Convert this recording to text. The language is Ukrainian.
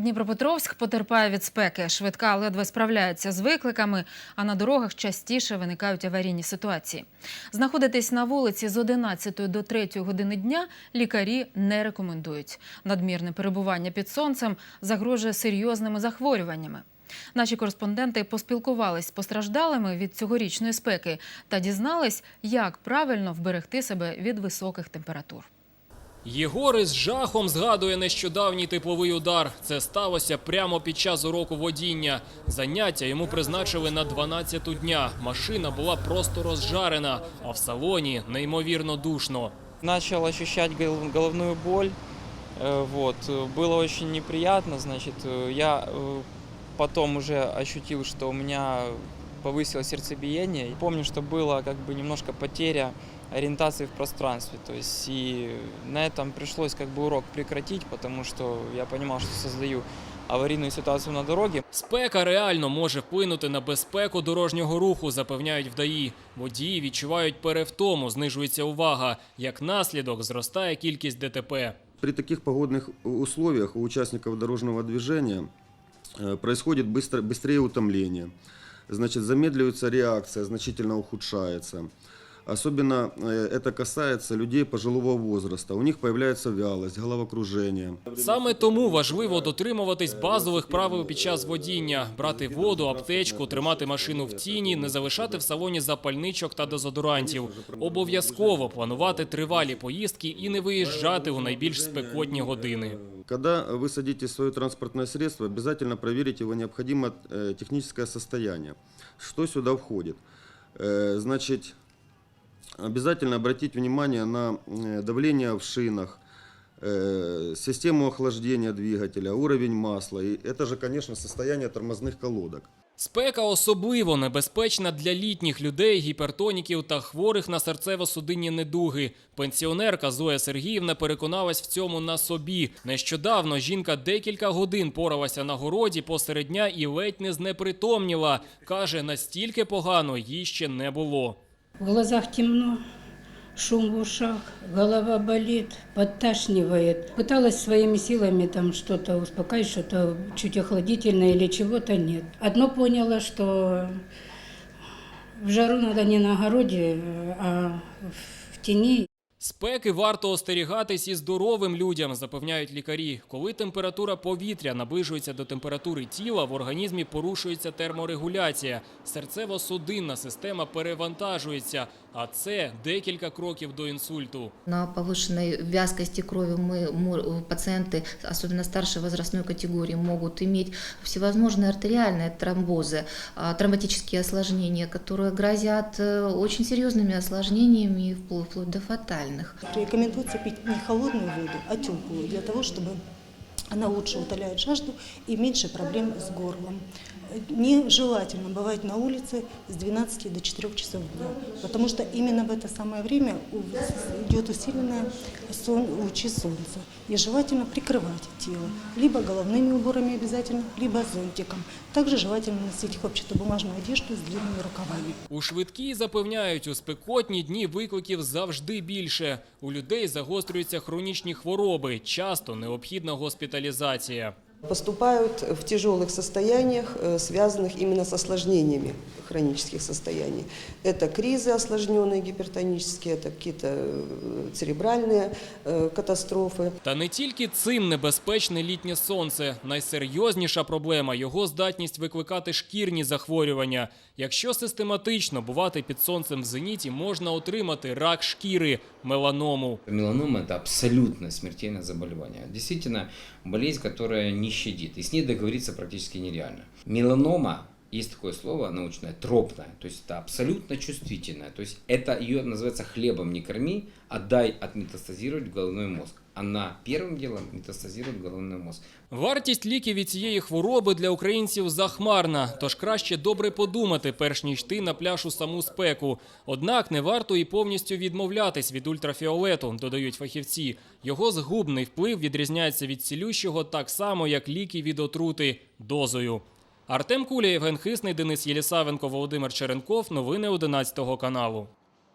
Дніпропетровськ потерпає від спеки. Швидка ледве справляється з викликами, а на дорогах частіше виникають аварійні ситуації. Знаходитись на вулиці з 11 до 3 години дня лікарі не рекомендують. Надмірне перебування під сонцем загрожує серйозними захворюваннями. Наші кореспонденти поспілкувались з постраждалими від цьогорічної спеки та дізнались, як правильно вберегти себе від високих температур. Єгор із жахом згадує нещодавній тепловий удар. Це сталося прямо під час уроку водіння. Заняття йому призначили на 12-ту дня. Машина була просто розжарена, а в салоні неймовірно душно. Начал ощущать гол- головную боль. Э, Вот. э, Было очень неприятно. Значит, э, я э, потом уже ощутил, что у меня повысилось сердцебиение. И помню, что было как бы немножко потеря ориентации в пространстве. То есть и на этом пришлось как бы урок прекратить, потому что я понимал, что создаю аварийную ситуацию на дороге. Спека реально може вплинути на безпеку дорожнього руху, запевняють в ДАІ. Водії відчувають перевтому, знижується увага. Як наслідок зростає кількість ДТП. При таких погодных условиях у участников дорожного движения э, происходит быстро, быстрее утомление. Значит, замедливается реакция, значительно ухудшается. Особенно э, это касается людей пожилого возраста. У них появляется вялость, головокружение. Саме тому важливо дотримуватись базових правил під час водіння: брати воду, аптечку, тримати машину в тіні, не залишати в салоні запальничок та дезодорантів. Обов'язково планувати тривалі поїздки і не виїжджати у найбільш спекотні години. Когда вы садитесь в свое транспортное средство, обязательно проверить его необходимое э, техническое состояние. Что сюда входит? Э, Значит, обязательно обратить внимание на э, давление в шинах, э, систему охлаждения двигателя, уровень масла. И это же, конечно, состояние тормозных колодок. Спека особливо небезпечна для літніх людей, гіпертоніків та хворих на серцево-судинні недуги. Пенсіонерка Зоя Сергіївна переконалась в цьому на собі. Нещодавно жінка декілька годин поралася на городі посеред дня і ледь не знепритомніла. Каже, настільки погано їй ще не було. В глазах темно, шум в ушах, голова болит, подташнивает. Пыталась своими силами там что-то успокаивать, что-то чуть охладительное или чего-то нет. Одно поняла, что в жару надо не на огороде, а в тени. Спеки варто остерігатись і здоровим людям, запевняють лікарі. Коли температура повітря наближується до температури тіла, в організмі порушується терморегуляція. Серцево-судинна система перевантажується, а це декілька кроків до інсульту. На повышенной вязкости крови мы, мо- пациенты, особенно старшей возрастной категории, могут иметь всевозможные артериальные тромбозы, а, тромботические осложнения, которые грозят э, очень серьезными осложнениями, впло- вплоть до фатальных. Рекомендуется пить не холодную воду, а теплую, для того, чтобы она лучше утоляет жажду и меньше проблем с горлом. Нежелательно бывать на улице с 12 до 4 часов дня, потому что именно в это самое время у- идет усиленное сон, лучи солнца. И желательно прикрывать тело либо головными уборами обязательно, либо зонтиком. Также желательно носить хлопчатобумажную одежду с длинными рукавами. У швидкій запевняють, у спекотні дні викликів завжди більше. У людей загострюються хронічні хвороби, часто необхідна госпіталізація. деталізація. поступают в тяжелых состояниях, э, связанных именно с осложнениями хронических состояний. Это кризы осложненные гипертонические, это какие-то э, церебральные э, катастрофы. Та не тільки цим небезпечне літнє сонце. Найсерйозніша проблема його здатність викликати шкірні захворювання. Якщо систематично бувати під сонцем в зеніті, можна отримати рак шкіри, меланому. Меланома – это абсолютно смертельное заболевание. Действительно, болезнь, которая не щадит. И с ней договориться практически нереально. Меланома, есть такое слово научное, тропная. То есть это абсолютно чувствительная. То есть это ее называется хлебом не корми, а дай отметастазировать в головной мозг. Она первым делом метастазирует в головной мозг. Вартість ліків від цієї хвороби для українців захмарна, тож краще добре подумати, перш ніж йти на пляж у саму спеку. Однак не варто і повністю відмовлятись від ультрафіолету, додають фахівці. Його згубний вплив відрізняється від цілющого так само, як ліки від отрути дозою. Артем Куля, Євген Хисний, Денис Єлісавенко, Володимир Черенков. Новини 11 каналу.